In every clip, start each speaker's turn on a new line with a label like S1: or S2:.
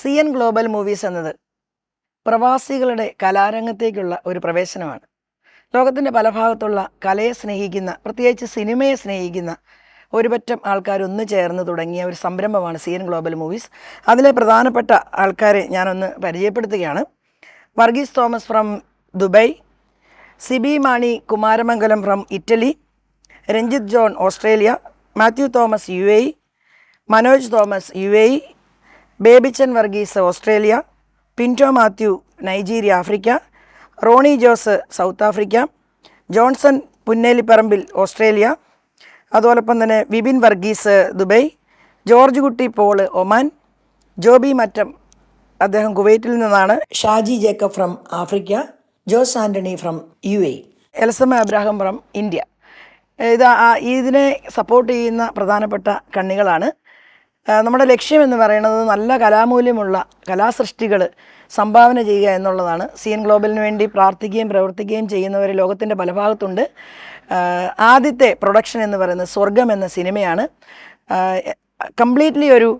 S1: C N global movies എന്നത് പ്രവാസികളുടെ കലാരംഗത്തേക്കുള്ള ഒരു പ്രവേശനമാണ്. ലോകത്തിന്റെ പല ഭാഗത്തുള്ള കലയെ സ്നേഹിക്കുന്ന പ്രത്യേകിച്ച് സിനിമയെ സ്നേഹിക്കുന്ന ഒരുപറ്റം ആൾക്കാർ ഒന്ന് ചേർന്ന് തുടങ്ങിയ ഒരു സംരംഭമാണ് സി എൻ ഗ്ലോബൽ മൂവീസ്. അതിലെ പ്രധാനപ്പെട്ട ആൾക്കാരെ ഞാനൊന്ന് പരിചയപ്പെടുത്തുകയാണ്. Varghese Thomas from Dubai Sibi Mani Kumaramangalam from Italy Ranjith John Australia Mathew Thomas U A Manoj Thomas U A Babychan Varghese Australia Pinto Mathew Nigeria Africa Roni Jose South Africa Johnson Punnelipparambil Australia അതോടൊപ്പം തന്നെ Vipin Varghese Dubai George Kutty Paul Oman Joby Mattam അദ്ദേഹം കുവൈറ്റിൽ നിന്നാണ് Shaji Jacob from Africa Jose Antony from U A Elsamma Abraham from India. ഇത് ഇതിനെ support ചെയ്യുന്ന പ്രധാനപ്പെട്ട കണ്ണികളാണ് നമ്മുടെ ലക്ഷ്യം എന്ന് പറയുന്നത് നല്ല കലാമൂല്യമുള്ള കലാസൃഷ്ടികൾ സംഭാവന ചെയ്യുക എന്നുള്ളതാണ്. സി എൻ ഗ്ലോബലിന് വേണ്ടി പ്രാർത്ഥിക്കുകയും പ്രവർത്തിക്കുകയും ചെയ്യുന്നവർ ലോകത്തിന്റെ പല ഭാഗത്തുണ്ട് ആദ്യത്തെ പ്രൊഡക്ഷൻ എന്ന് പറയുന്നത് സ്വർഗം എന്ന സിനിമയാണ്. കംപ്ലീറ്റ്ലി ഒരു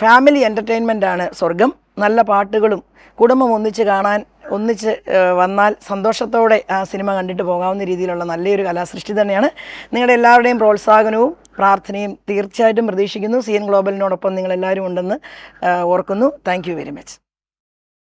S1: ഫാമിലി എന്റർടൈൻമെന്റ് ആണ് സ്വർഗം നല്ല പാട്ടുകളും കുടുംബം ഒന്നിച്ച് കാണാൻ ഒന്നിച്ച് വന്നാൽ സന്തോഷത്തോടെ ആ സിനിമ കണ്ടിട്ട് പോകാവുന്ന രീതിയിലുള്ള നല്ലൊരു കലാസൃഷ്ടി തന്നെയാണ്. നിങ്ങളുടെ എല്ലാവരുടെയും പ്രോത്സാഹനവും പ്രാർത്ഥനയും തീർച്ചയായിട്ടും പ്രതീക്ഷിക്കുന്നു. സി എൻ ഗ്ലോബലിനോടൊപ്പം നിങ്ങളെല്ലാവരും ഉണ്ടെന്ന് ഓർക്കുന്നു. Thank very much.